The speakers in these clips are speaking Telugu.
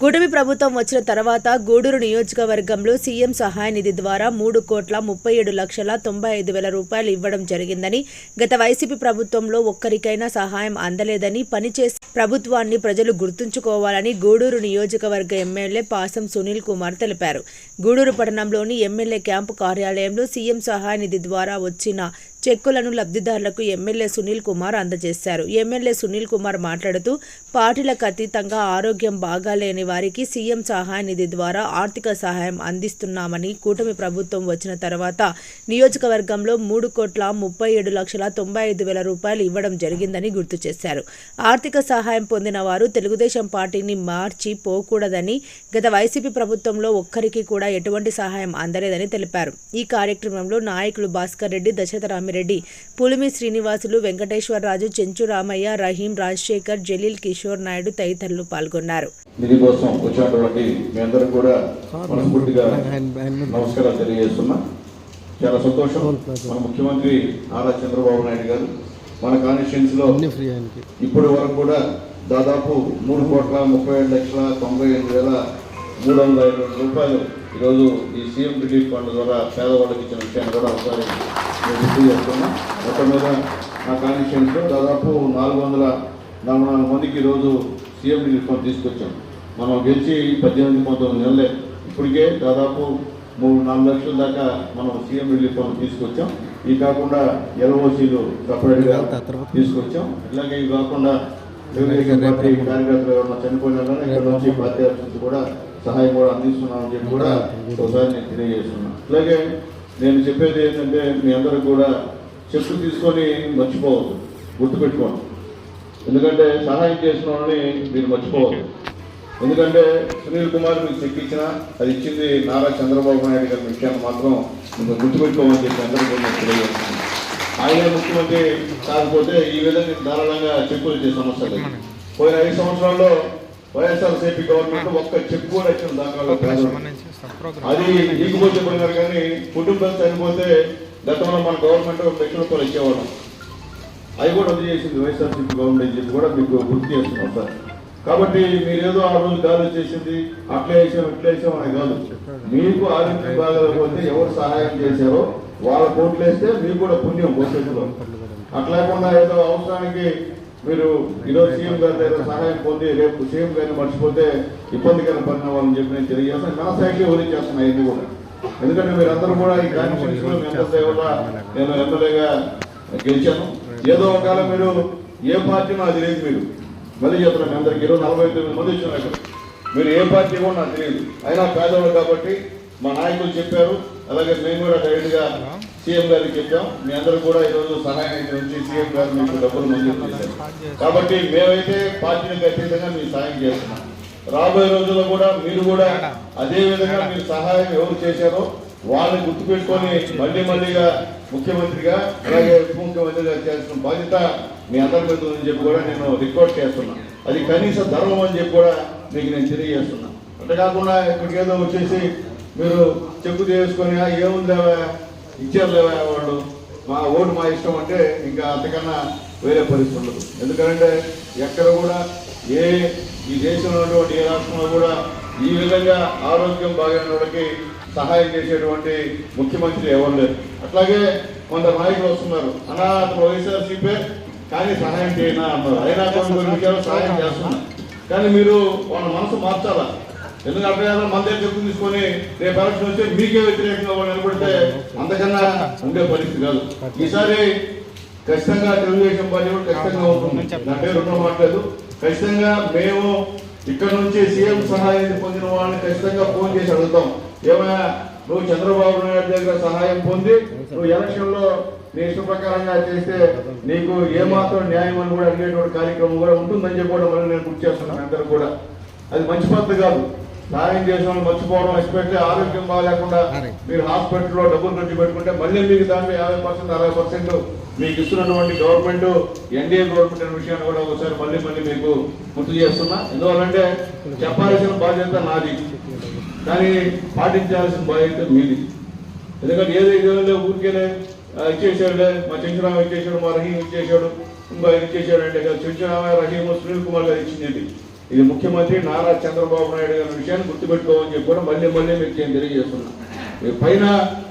కూటమి ప్రభుత్వం వచ్చిన తర్వాత గూడూరు నియోజకవర్గంలో సీఎం సహాయ నిధి ద్వారా మూడు కోట్ల ముప్పై ఏడు లక్షల తొంభై ఐదు వేల రూపాయలు ఇవ్వడం జరిగిందని గత వైసీపీ ప్రభుత్వంలో ఒక్కరికైనా సహాయం అందలేదని పనిచేసే ప్రభుత్వాన్ని ప్రజలు గుర్తుంచుకోవాలని గూడూరు నియోజకవర్గ ఎమ్మెల్యే పాసం సునీల్ కుమార్ తెలిపారు. గూడూరు పట్టణంలోని ఎమ్మెల్యే క్యాంపు కార్యాలయంలో సీఎం సహాయ నిధి ద్వారా వచ్చిన చెక్కులను లబ్ధిదారులకు ఎమ్మెల్యే సునీల్ కుమార్ అందజేశారు. ఎమ్మెల్యే సునీల్ కుమార్ మాట్లాడుతూ పార్టీలకు అతీతంగా ఆరోగ్యం బాగాలేని వారికి సీఎం సహాయ నిధి ద్వారా ఆర్థిక సహాయం అందిస్తున్నామని కూటమి ప్రభుత్వం వచ్చిన తర్వాత నియోజకవర్గంలో మూడు కోట్ల ముప్పై ఏడు లక్షల తొంభై ఐదు వేల రూపాయలు ఇవ్వడం జరిగిందని గుర్తు చేశారు. ఆర్థిక సహాయం పొందిన వారు తెలుగుదేశం పార్టీని మార్చి పోకూడదని గత వైసీపీ ప్రభుత్వంలో ఒక్కరికి కూడా ఎటువంటి సహాయం అందలేదని తెలిపారు. ఈ కార్యక్రమంలో నాయకులు భాస్కర్ రెడ్డి దశరథ రామిరెడ్డి పులిమి శ్రీనివాసులు వెంకటేశ్వరరాజు చెంచు రామయ్య రహీం రాజశేఖర్ జలీల్ కిషోర్ నాయుడు తదితరులు పాల్గొన్నారు. చాలా సంతోషం. మన ముఖ్యమంత్రి నారా చంద్రబాబు నాయుడు గారు మన కాన్స్టిట్యున్సీలో ఇప్పటి వరకు కూడా దాదాపు మూడు కోట్ల ముప్పై ఏడు లక్షల తొంభై ఎనిమిది వేల మూడు వందల ఐదు రూపాయలు ఈరోజు ఈ సీఎం రిలీఫ్ ఫండ్ ద్వారా పేదవాళ్ళకి ఇచ్చిన విషయాన్ని కూడా ఒకసారి గుర్తు చేస్తున్నా మొత్తం మీద నా కాన్స్టిట్యున్సీలో దాదాపు నాలుగు వందల నలభై నాలుగు మందికి ఈరోజు సీఎం రిలీఫ్ ఫండ్ తీసుకొచ్చాం. మనం గెలిచి పద్దెనిమిది పంతొమ్మిది నెలలే. ఇప్పటికే దాదాపు మూడు నాలుగు లక్షల దాకా మనం సీఎం రిలీఫ్ ఫండ్ తీసుకొచ్చాం. ఇవి కాకుండా ఎల్ఓసీలు సపరేట్గా తీసుకొచ్చాం. ఇలాగే ఇవి కాకుండా కార్యకర్తలు ఎవరైనా చనిపోయినా కానీ ఇక్కడ నుంచి పార్టీ కూడా సహాయం కూడా అందిస్తున్నామని చెప్పి కూడా ఒకసారి నేను తెలియజేస్తున్నాను అలాగే నేను చెప్పేది ఏంటంటే మీ అందరికి కూడా చెప్పు తీసుకొని మర్చిపోవద్దు. గుర్తుపెట్టుకోండి. ఎందుకంటే సహాయం చేసిన వాళ్ళని మీరు మర్చిపోవద్దు. ఎందుకంటే సునీల్ కుమార్ మీకు చెక్ ఇచ్చిన అది ఇచ్చింది నారా చంద్రబాబు నాయుడు గారి విషయాన్ని మాత్రం మీరు గుర్తుపెట్టుకోమని చెప్పి అందరికీ కూడా తెలియజేస్తున్నాను. ఆయన ముఖ్యమంత్రి కాకపోతే ఈ విధంగా ధారాళంగా చెప్పులు ఇచ్చే సమస్య లేదు. పోయిన ఐదు సంవత్సరాల్లో వైఎస్ఆర్సీపీ గవర్నమెంట్ ఒక్క చెక్ కూడా ఇచ్చిన దాఖలు అది ఈగిపోతే పోయినారు కానీ కుటుంబం చనిపోతే గతంలో మన గవర్నమెంట్ రూపాయలు ఇచ్చేవాళ్ళం. అవి కూడా రద్దు చేసింది వైఎస్ఆర్సీపీ గవర్నమెంట్ అని చెప్పి కూడా మీకు గుర్తు చేస్తున్నాం సార్. కాబట్టి మీరేదో ఆ రోజు గాలి చేసింది అట్లా వేసాం ఇట్లా వేసాం అని కాదు. మీకు ఆరోగ్యం బాగలేకపోతే ఎవరు సహాయం చేశారో వాళ్ళ కోట్లు వేస్తే మీకు కూడా పుణ్యం భవిష్యత్తులో. అట్లా లేకుండా ఏదో అవసరానికి మీరు ఈరోజు సీఎం గారి దగ్గర సహాయం పొంది రేపు సీఎం గారిని మర్చిపోతే ఇబ్బందికర పరిణామాలని చెప్పి నేను తెలియజేస్తాను. మన సైడ్కి వదిలిచేస్తున్నాయి ఇవన్నీ కూడా. ఎందుకంటే మీరందరూ కూడా ఈ కాన్స్టిట్యూన్సీలో మీ అందరి నేను ఎమ్మెల్యేగా గెలిచాను. ఏదో ఒకవేళ మీరు ఏ పార్టీ నాకు తెలియదు మీరు. మళ్ళీ చెప్తున్నాను అందరికి ఇరవై నలభై తొమ్మిది మంది వచ్చిన మీరు ఏ పార్టీ కూడా నాకు తెలియదు. అయినా పేదవాళ్ళు కాబట్టి మా నాయకులు చెప్పారు. అలాగే మేము కూడా డైరెక్ట్గా సీఎం గారికి చెప్పాం. మీ అందరూ కూడా ఈరోజు సహాయం నుంచి సీఎం గారు మీకు డబ్బులు మంజూరు చేశారు. కాబట్టి మేమైతే పార్టీని ఖచ్చితంగా మీకు సహాయం చేస్తున్నాం. రాబోయే రోజుల్లో కూడా మీరు కూడా అదే విధంగా మీరు సహాయం ఎవరు చేశారో వాళ్ళని గుర్తుపెట్టుకొని మళ్ళీ మళ్ళీగా ముఖ్యమంత్రిగా అలాగే ఉప ముఖ్యమంత్రిగా చేసిన బాధ్యత మీ అందరి మీద ఉందని చెప్పి కూడా నేను రికార్డ్ చేస్తున్నా. అది కనీస ధర్మం అని చెప్పి కూడా మీకు నేను తెలియజేస్తున్నా. అంతే కాకుండా ఇప్పటికేదో వచ్చేసి మీరు చెక్కు చేసుకొని ఏముందా ఏముందేవా ఇచ్చారులేవా వాళ్ళు? మా ఓటు మా ఇష్టం అంటే ఇంకా అంతకన్నా వేరే పరిస్థితి ఉండదు. ఎందుకంటే ఎక్కడ కూడా ఏ ఈ దేశంలో ఉన్నటువంటి ఏ రాష్ట్రంలో కూడా ఈ విధంగా ఆరోగ్యం బాగానే వాళ్ళకి సహాయం చేసేటువంటి ముఖ్యమంత్రి ఎవరు లేరు. అట్లాగే కొందరు నాయకులు వస్తున్నారు. అలా అతను చెప్పే కానీ సహాయం చేయనా అన్నారు. అయినా కొన్ని సహాయం చేస్తున్నారు. కానీ మీరు వాళ్ళ మనసు మార్చాలా? ఎందుకంటే అట్లా మన దగ్గర తీసుకొని రేపు ఎలక్షన్ వస్తే మీకే వ్యతిరేకంగా వాళ్ళు నిలబడితే అంతకన్నా ఉండే పరిస్థితి కాదు. ఈసారి ఖచ్చితంగా తెలుగుదేశం పార్టీ కూడా ఖచ్చితంగా ఉంటుంది నా పేరు మాట్లాడదు ఖచ్చితంగా మేము ఇక్కడ నుంచి సీఎం సహాయాన్ని పొందిన వాళ్ళని ఖచ్చితంగా ఫోన్ చేసి అడుగుతాం. ఏమైనా నువ్వు చంద్రబాబు నాయుడు దగ్గర సహాయం పొంది నువ్వు ఎలక్షన్లో నీ ఇష్ట ప్రకారంగా చేస్తే నీకు ఏమాత్రం న్యాయం అని కూడా అడిగేటువంటి కార్యక్రమం కూడా ఉంటుందని చెప్పి కూడా మళ్ళీ నేను గుర్తు చేస్తున్నాను అందరూ కూడా. అది మంచి పద్ధతి కాదు. సహాయం చేసిన మర్చిపోవడం ఎస్పెషల్లీ ఆరోగ్యం బాగాలేకుండా మీరు హాస్పిటల్లో డబ్బులు ఖర్చు పెట్టుకుంటే మళ్ళీ మీకు దాంట్లో యాభై పర్సెంట్ అరవై పర్సెంట్ మీకు ఇస్తున్నటువంటి గవర్నమెంట్ ఎన్డీఏ గవర్నమెంట్ అనే విషయాన్ని కూడా ఒకసారి మళ్ళీ మళ్ళీ మీకు గుర్తు చేస్తున్నా. ఎందువల్లంటే చెప్పాల్సిన బాధ్యత నాది. కానీ పాటించాల్సిన బాధ్యత మీది. ఎందుకంటే ఏదైతే ఊరికేనే ఆ, ఇచ్చేసాడులే మా చెంచురామ ఇచ్చేసాడు మా రహీం ఇచ్చేసాడు ఇంకో ఇచ్చేసాడు అంటే కదా చెంచురామ రహీం సునీల్ కుమార్ గారు ఇచ్చింది ఇది ముఖ్యమంత్రి నారా చంద్రబాబు నాయుడు గారి విషయాన్ని గుర్తుపెట్టుకోమని చెప్పి కూడా మళ్ళీ మళ్ళీ మీకు నేను తెలియజేస్తున్నా మీ పైన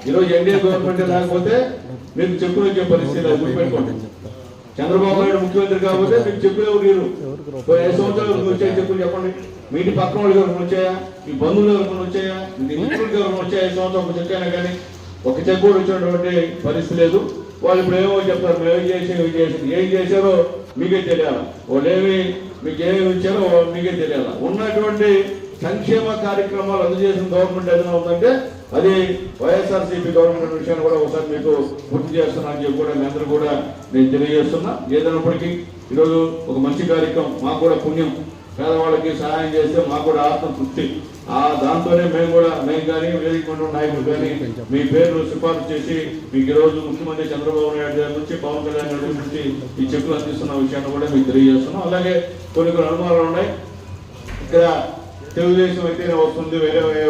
ఈరోజు ఎన్డీఏ గవర్నమెంట్ లేకపోతే మీకు చెప్పులు వచ్చే పరిస్థితి గుర్తుపెట్టుకోండి. చంద్రబాబు నాయుడు ముఖ్యమంత్రి కాకపోతే మీకు చెప్పులు మీరు ఐదు సంవత్సరాలు ఎవరికి వచ్చాయి చెప్పులు చెప్పండి. మీ ఇంటి పక్కన వాళ్ళు ఎవరికి వచ్చాయా? మీ బంధువులు ఎవరికి వచ్చాయా? మీ మిత్రులకి ఎవరికి వచ్చాయా? ఐదు సంవత్సరాలు ఒక చెక్కైనా కానీ ఒక చెక్కు కూడా వచ్చినటువంటి పరిస్థితి లేదు. వాళ్ళు ఇప్పుడు ఏమో చెప్తారు మేము ఏం చేసాం ఏం చేసాం ఏం చేశారో మీకే తెలియాలి? వాళ్ళేమి మీకు ఏమి ఇచ్చారో మీకే తెలియాలి? ఉన్నటువంటి సంక్షేమ కార్యక్రమాలు అందజేసిన గవర్నమెంట్ ఏదైనా ఉందంటే అది వైఎస్ఆర్సీపీ గవర్నమెంట్ విషయాన్ని కూడా ఒకసారి మీకు గుర్తు చేస్తున్నా అని చెప్పి కూడా మీ అందరూ కూడా నేను తెలియజేస్తున్నా. ఏదైనప్పటికీ ఈరోజు ఒక మంచి కార్యక్రమం మాకు కూడా పుణ్యం. పేదవాళ్ళకి సహాయం చేస్తే మాకు కూడా ఆత్మ తృప్తి. ఆ దాంతోనే మేము కూడా మేము కానీ వేదిక నాయకులు కానీ మీ పేర్లు సిఫార్సు చేసి మీకు ఈరోజు ముఖ్యమంత్రి చంద్రబాబు నాయుడు గారి నుంచి పవన్ కళ్యాణ్ గారి నుంచి ఈ చెక్కులు అందిస్తున్న విషయాన్ని కూడా మీకు తెలియజేస్తున్నాం. అలాగే కొన్ని కొన్ని అనుమానాలు ఉన్నాయి. ఇక్కడ తెలుగుదేశం అయితేనే వస్తుంది వేరే వేరే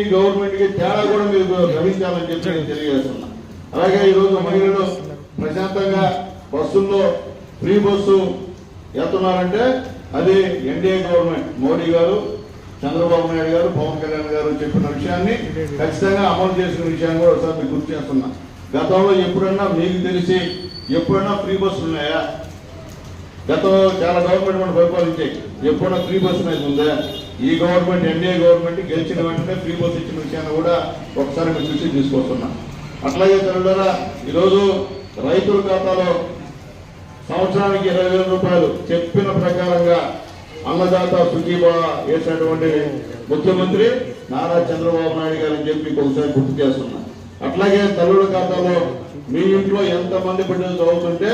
ఈ గవర్నమెంట్కి తేడా కూడా మీరు గమనించాలని చెప్పి నేను తెలియజేస్తున్నా. అలాగే ఈ రోజు మహిళలు ప్రశాంతంగా బస్సుల్లో ఫ్రీ బస్సు వెళ్తున్నారంటే అదే ఎన్డీఏ గవర్నమెంట్. మోడీ గారు చంద్రబాబు నాయుడు గారు పవన్ కళ్యాణ్ గారు చెప్పిన విషయాన్ని ఖచ్చితంగా అమలు చేసిన విషయాన్ని కూడా ఒకసారి మీకు గుర్తు చేస్తున్నా. గతంలో ఎప్పుడన్నా మీకు తెలిసి ఎప్పుడన్నా ఫ్రీ బస్సులు ఉన్నాయా? గతంలో చాలా గవర్నమెంట్ మనం పరిపాలించాయి. ఎప్పుడైనా ఫ్రీ బస్సు అనేది ఉందా? ఈ గవర్నమెంట్ ఎన్డీఏ గవర్నమెంట్ గెలిచిన వెంటనే ఫ్రీ బస్ ఇచ్చిన విషయాన్ని కూడా ఒకసారి మీకు దృష్టికి తీసుకొస్తున్నా. అట్లాగే తల్లుడారా ఈరోజు రైతుల ఖాతాలో సంవత్సరానికి ఇరవై వేల రూపాయలు చెప్పిన ప్రకారంగా అన్నదాత సుఖీబా వేసినటువంటి ముఖ్యమంత్రి నారా చంద్రబాబు నాయుడు గారు అని చెప్పి ఒకసారి గుర్తు చేస్తున్నా. అట్లాగే తల్లుల ఖాతాలో మీ ఇంట్లో ఎంత మంది బిడ్డలు చదువుతుంటే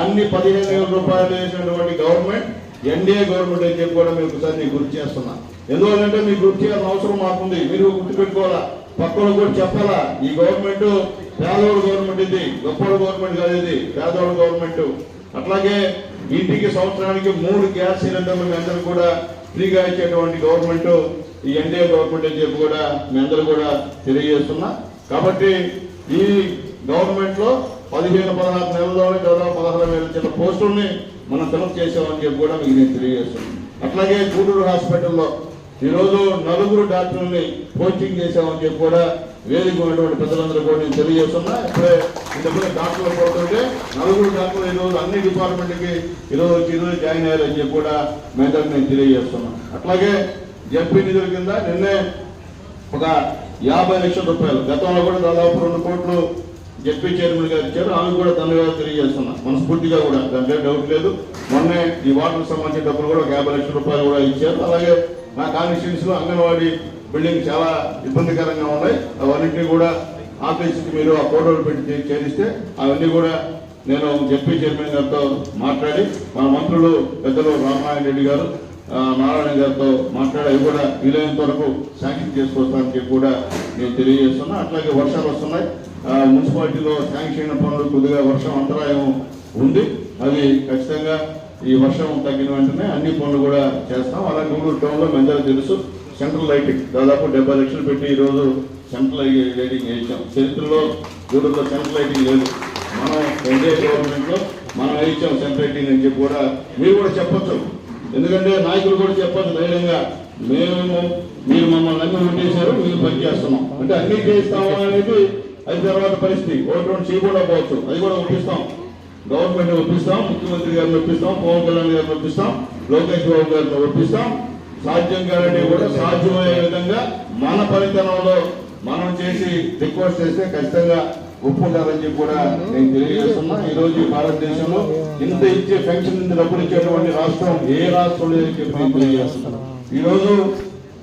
అన్ని పదిహేను వేల రూపాయలు వేసినటువంటి గవర్నమెంట్ ఎన్డీఏ గవర్నమెంట్ అని చెప్పి కూడా మీకు ఒకసారి నేను గుర్తు చేస్తున్నా. ఎందువల్లంటే మీకు గుర్తు చేయాల్సిన అవసరం మాకుంది. మీరు గుర్తుపెట్టుకోవాలా? పక్కన కూడా చెప్పాలా? ఈ గవర్నమెంట్ పేదవాడు గవర్నమెంట్ ఇది గొప్పవాడు గవర్నమెంట్ కాదు ఇది పేదవాడు గవర్నమెంట్. అట్లాగే ఇంటికి సంవత్సరానికి మూడు గ్యాస్ సిలిండర్లు మీ అందరూ కూడా ఫ్రీగా ఇచ్చేటువంటి గవర్నమెంట్ ఈ ఎన్డీఏ గవర్నమెంట్ అని చెప్పి కూడా మీ అందరూ కూడా తెలియజేస్తున్నా. కాబట్టి ఈ గవర్నమెంట్లో పదిహేను పదహారు నెలల్లోనే దాదాపు పదహారు వేల చిన్న పోస్టుల్ని మనం ఫిలప్ చేసామని చెప్పి కూడా మీకు నేను తెలియజేస్తున్నాను అట్లాగే గూడూరు హాస్పిటల్లో ఈరోజు నలుగురు డాక్టర్ని కోచింగ్ చేసామని చెప్పి కూడా వేదిక ఉన్నటువంటి ప్రజలందరూ కూడా నేను తెలియజేస్తున్నా. ఇప్పుడే ఇంతకుముందు డాక్టర్లు పోతుంటే ఈరోజు అన్ని డిపార్ట్మెంట్కి ఈరోజు వచ్చి ఈరోజు జాయిన్ అయ్యారని చెప్పి కూడా మేడం నేను తెలియజేస్తున్నాను. అట్లాగే జడ్పీ నిధుల కింద నిన్నే ఒక యాభై లక్షల రూపాయలు గతంలో కూడా దాదాపు రెండు కోట్లు జడ్పీ చైర్మన్ గారు ఇచ్చారు ఆమె కూడా ధన్యవాదాలు తెలియజేస్తున్నా. మనస్ఫూర్తిగా కూడా దాంట్లో డౌట్ లేదు. మొన్నే ఈ వాటర్ సంబంధించిన డబ్బులు కూడా ఒక యాభై లక్షల రూపాయలు కూడా ఇచ్చారు. అలాగే నా కాన్స్టిట్యూన్స్లో అంగన్వాడీ బిల్డింగ్ చాలా ఇబ్బందికరంగా ఉన్నాయి. అవన్నింటినీ కూడా ఆఫీస్కి మీరు ఆ ఫోటోలు పెట్టి చేరిస్తే అవన్నీ కూడా నేను జడ్పీ చైర్మన్ గారితో మాట్లాడి మన మంత్రులు పెద్దలు రామనారాయణ రెడ్డి గారు నారాయణ గారితో మాట్లాడి అవి కూడా వీలైనంత వరకు శాంక్షన్ చేసుకొస్తానని చెప్పి కూడా నేను తెలియజేస్తున్నా. అట్లాగే వర్షాలు వస్తున్నాయి. ఆ, మున్సిపాలిటీలో శాంక్షన్ అయిన పనులు కొద్దిగా వర్షం అంతరాయం ఉంది. అది ఖచ్చితంగా ఈ వర్షం తగ్గిన వెంటనే అన్ని పనులు కూడా చేస్తాం. అలాగే గూడూరు టౌన్లో మెందరూ తెలుసు. సెంట్రల్ లైటింగ్ దాదాపు డెబ్బై లక్షలు పెట్టి ఈరోజు సెంట్రల్ లైటింగ్ వేసాం చరిత్రలో గూడూరులో సెంట్రల్ లైటింగ్ లేదు. మన ఎన్డీఏ గవర్నమెంట్లో మనం ఇచ్చాం సెంట్రేటింగ్ అని చెప్పి కూడా మీరు కూడా చెప్పొచ్చు. ఎందుకంటే నాయకులు కూడా చెప్పొచ్చు ధైర్యంగా. మేము మీరు మమ్మల్ని అన్ని ఉండేశారు మీరు పని చేస్తున్నాం అంటే అన్ని చేస్తాం అనేది అది తర్వాత పరిస్థితి. ఓటు రెండు కూడా పోవచ్చు అది కూడా ఒప్పిస్తాం. గవర్నమెంట్ ఒప్పిస్తాం ముఖ్యమంత్రి గారిని ఒప్పిస్తాం పవన్ కళ్యాణ్ గారిని ఒప్పిస్తాం లోకేష్ బాబు గారిని ఒప్పిస్తాం. సాధ్యం కాదంటే కూడా సాధ్యమయ్యే విధంగా మన పరితనంలో మనం చేసి రిక్వెస్ట్ చేస్తే ఖచ్చితంగా ఉప్పు చెప్పి కూడా నేను తెలియజేస్తున్నా. ఈ రోజు భారతదేశంలో ఇంత ఇచ్చే పెన్షన్ ఇంత డబ్బులు ఇచ్చేటువంటి రాష్ట్రం ఏ రాష్ట్రం లేదని చెప్పి నేను తెలియజేస్తున్నా. ఈ రోజు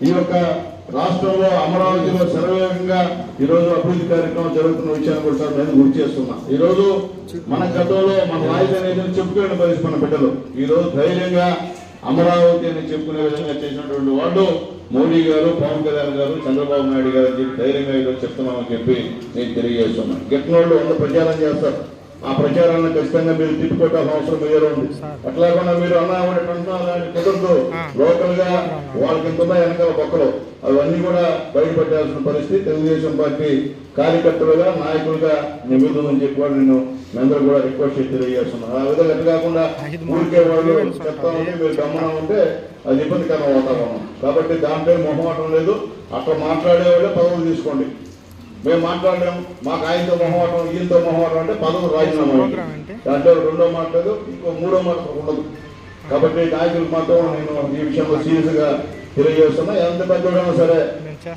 ఈ యొక్క రాష్ట్రంలో అమరావతిలో శరవేగంగా ఈ రోజు అభివృద్ధి కార్యక్రమం జరుగుతున్న విషయాన్ని కూడా నేను గుర్తు చేస్తున్నా. ఈ రోజు మన గతంలో మన రాజధాని ఏదైనా చెప్పుకునే పరిస్థితి మన బిడ్డలు. ఈ రోజు ధైర్యంగా అమరావతి అని చెప్పుకునే విధంగా చేసినటువంటి వాళ్ళు మోడీ గారు పవన్ కళ్యాణ్ గారు చంద్రబాబు నాయుడు గారు అని చెప్పి ధైర్యంగా చెప్తున్నామని చెప్పి నేను తెలియజేస్తున్నాను. గిట్టిన వంద ప్రచారం చేస్తారు. ఆ ప్రచారాన్ని ఖచ్చితంగా మీరు తిప్పుకోవాల్సిన అవసరం ఏదో ఉంది. అట్లాగకుండా మీరు అన్నా అని కుదరదు. లోకల్గా వాళ్ళకి ఎంత ఉన్నాయి వెనకాల పక్కలు. అవన్నీ కూడా బయటపెట్టాల్సిన పరిస్థితి. తెలుగుదేశం పార్టీ కార్యకర్తలుగా నాయకులుగా ఉందని చెప్పి కూడా నేను మీ అందరూ కూడా రిక్వెస్ట్ తెలియజేస్తున్నాను. ఆ విధంగా ఎట్లా కాకుండా ఊరికే వాళ్ళు చెప్తా ఉంటే మీరు గమనం ఉంటే అది ఇబ్బందికరం వాతావరణం. కాబట్టి దాంట్లో మొహమాటం లేదు. అట్లా మాట్లాడే వాళ్ళే పదవులు తీసుకోండి. మేము మాట్లాడలేము మాకు ఆయనతో మొహమాటం ఈయనతో మొహమాటం అంటే పదవులు రాజీనామా. దాంట్లో రెండో మాట లేదు ఇంకో మూడో మాట ఉండదు. కాబట్టి నాయకులకు మాత్రం నేను ఈ విషయంలో సీరియస్గా తెలియజేస్తున్నా. ఎంత పెద్దోడైనా సరే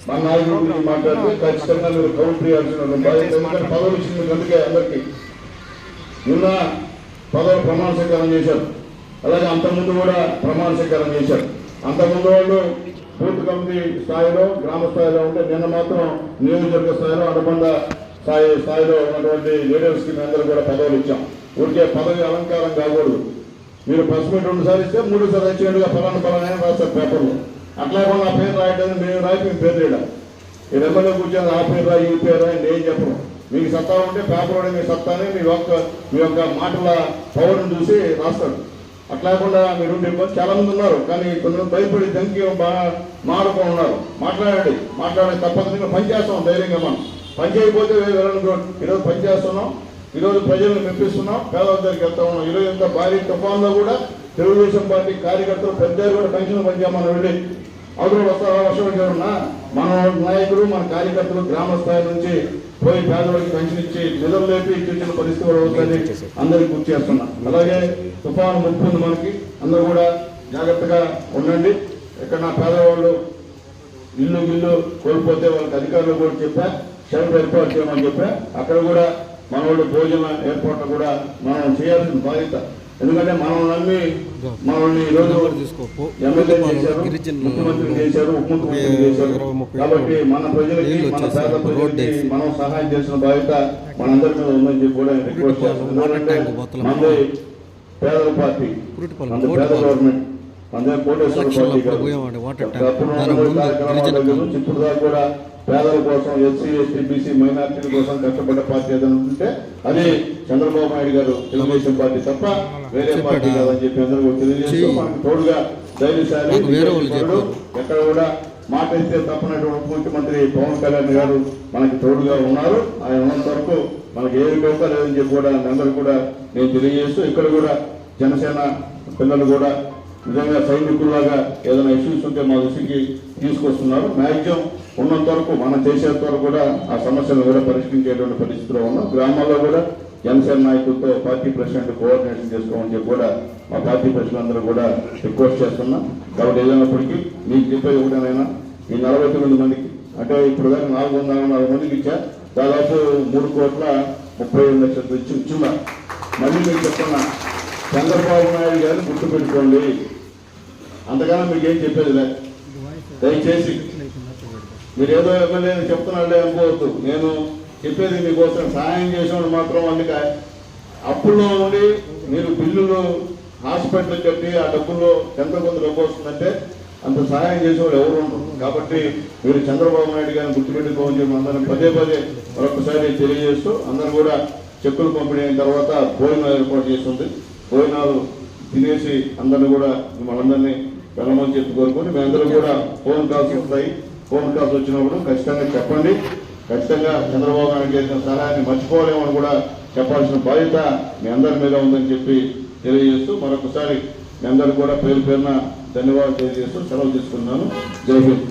మా నాయకుల గురించి మాట్లాడితే ఖచ్చితంగా మీరు కౌంటర్ చేయాల్సిన ఎందుకంటే పదవులు ఇచ్చింది అందుకే అందరికీ. నిన్న పదవులు ప్రమాణ స్వీకారం చేశారు. అలాగే అంతకుముందు కూడా ప్రమాణ స్వీకారం చేశారు. అంతకుముందు వాళ్ళు బూత్ కమిటీ స్థాయిలో గ్రామ స్థాయిలో ఉంటే నిన్న మాత్రం నియోజకవర్గ స్థాయిలో అనుబంధ స్థాయి స్థాయిలో ఉన్నటువంటి లీడర్స్కి అందరూ కూడా పదవులు ఇచ్చాం. ఊరికే పదవి అలంకారం కాకూడదు. మీరు ఫస్ట్ మీట్ రెండు సార్లు ఇస్తే మూడు సార్లు ఇచ్చినట్టుగా ఫలానా అని రాస్తారు పేపర్లో. అట్లా కూడా నా పేరు రాయటం మేము రాయి మేము పేరు వేయడం ఈ ఎమ్మెల్యే కూర్చొని ఆ పేరు రా ఈ పేరు రా నేను చెప్పను. మీకు సత్తా ఉంటే పేపర్ మీ సత్తాని మీ యొక్క మీ యొక్క మాటల పవర్ని చూసి రాస్తాడు అట్లా కాకుండా మీరు చాలా మంది ఉన్నారు కానీ కొంచెం భయపడి దంకి బాగా మాడుకో ఉన్నారు. మాట్లాడండి. మాట్లాడే తప్పనిసరిగా పనిచేస్తాం ధైర్యంగా మనం. పని చేయకపోతే ఈరోజు పని చేస్తున్నాం. ఈరోజు ప్రజలను మెప్పిస్తున్నాం. పేదల దగ్గరికి వెళ్తా ఉన్నాం. ఈరోజు ఎంత భారీ తుఫాన్లో కూడా తెలుగుదేశం పార్టీ కార్యకర్తలు పెద్ద కూడా పెన్షన్ పనిచేయమని వెళ్ళి అవసరం వస్తా వర్షం ఉన్నా మన నాయకులు మన కార్యకర్తలు గ్రామ స్థాయి నుంచి పోయి పేదవాడికి పెన్షన్ ఇచ్చి నిధులు లేపి ఇచ్చిన పరిస్థితి అవుతుంది అందరికి గుర్తు చేస్తున్నా. అలాగే తుఫాను ముప్పు ఉంది మనకి. అందరూ కూడా జాగ్రత్తగా ఉండండి. ఇక్కడ నా పేదవాళ్ళు ఇల్లు గిల్లు కోల్పోతే వాళ్ళకి అధికారులు కూడా చెప్పా షెల్టర్ ఏర్పాటు చేయమని చెప్పా. అక్కడ కూడా మన వాళ్ళు భోజన ఏర్పాట్లు కూడా మనం చేయాల్సిన బాధ్యత. ఎందుకంటే మనం నమ్మి మనల్ని ఈరోజు చేశారు. ముఖ్యమంత్రి చేశారు ఉప ముఖ్యమంత్రి చేశారు. కాబట్టి మన ప్రజలకి మన పేద ప్రజలకి మనం సహాయం చేసిన బాధ్యత మనందరి మీద ఉందని చెప్పి కూడా రిక్వెస్ట్ పేదల పార్టీ పేద గవర్నమెంట్ మన కోటేశ్వర పార్టీ ఇప్పుడు దాకా కూడా పేదల కోసం ఎస్సీ ఎస్టీ బీసీ మైనార్టీల కోసం కష్టపడ్డ పార్టీ ఏదైనా ఉంటే అది చంద్రబాబు నాయుడు గారు తెలుగుదేశం పార్టీ తప్ప వేరే పార్టీ కాదని చెప్పి అందరూ తెలియజేస్తూ మనకు తోడుగా ధైర్యశాలి ఎక్కడ కూడా మాట ఇస్తే తప్పనటువంటి ఉప ముఖ్యమంత్రి పవన్ కళ్యాణ్ గారు మనకి తోడుగా ఉన్నారు. ఆయన ఉన్నంత వరకు మనకి ఏ విధంగా లేదని చెప్పి కూడా అందరూ కూడా నేను తెలియజేస్తూ ఇక్కడ కూడా జనసేన పిల్లలు కూడా నిజంగా సైనికుల్లాగా ఏదైనా ఇష్యూస్ ఉంటే మా దృష్టికి తీసుకొస్తున్నారు. మ్యాక్సిమం ఉన్నంత వరకు మనం చేసేంత వరకు కూడా ఆ సమస్యను కూడా పరిష్కరించేటువంటి పరిస్థితిలో ఉన్నాం. గ్రామాల్లో కూడా జనసేన నాయకులతో పార్టీ ప్రెసిడెంట్ కోఆర్డినేషన్ చేసుకోమని చెప్పి కూడా మా పార్టీ ప్రెసిడెంట్ అందరూ కూడా రిక్వెస్ట్ చేస్తున్నాం. కాబట్టి ఏదైనప్పటికీ మీకు చెప్పేది ఒకటేనైనా ఈ నలభై తొమ్మిది మందికి అంటే ఇప్పుడు దాకా నాలుగు వందల నలభై మందికి ఇచ్చా దాదాపు మూడు కోట్ల ముప్పై ఐదు లక్షలు ఇచ్చి ఇచ్చిందా మళ్ళీ మీకు చెప్తున్నా చంద్రబాబు నాయుడు గారిని గుర్తుపెట్టుకోండి. అంతగానో మీకు ఏం చెప్పేది లేదు దయచేసి మీరు ఏదో ఎమ్మెల్యే చెప్తున్నాడే అనుకోవద్దు. నేను చెప్పేది మీకోసం సహాయం చేసినప్పుడు మాత్రం అందుకే. అప్పుల్లో ఉండి మీరు బిల్లులు హాస్పిటల్ కట్టి ఆ డబ్బుల్లో ఎంత కొంత డబ్బు వస్తుందంటే అంత సహాయం చేసేవాళ్ళు ఎవరు ఉండరు. కాబట్టి మీరు చంద్రబాబు నాయుడు గారిని గుర్తుపెట్టుకోమని చెప్పి అందరం పదే పదే మరొకసారి తెలియజేస్తూ అందరూ కూడా చెక్కులు పంపిణీ అయిన తర్వాత భోజనాలు ఏర్పాటు చేస్తుంది. భోజనాలు తినేసి అందరిని కూడా మనందరినీ వెళ్ళమని చెప్పి కోరుకొని మీ అందరూ కూడా ఫోన్ కాల్స్ వస్తాయి. ఫోన్ కాల్స్ వచ్చినప్పుడు ఖచ్చితంగా చెప్పండి. ఖచ్చితంగా చంద్రబాబు నాయుడు చేసిన సహాయాన్ని మర్చిపోలేమని కూడా చెప్పాల్సిన బాధ్యత మీ అందరి మీద ఉందని చెప్పి తెలియజేస్తూ మరొకసారి మీ అందరూ కూడా పేరు పేరున ధన్యవాదాలు తెలియజేస్తూ సెలవు తీసుకున్నాను జై హింద్.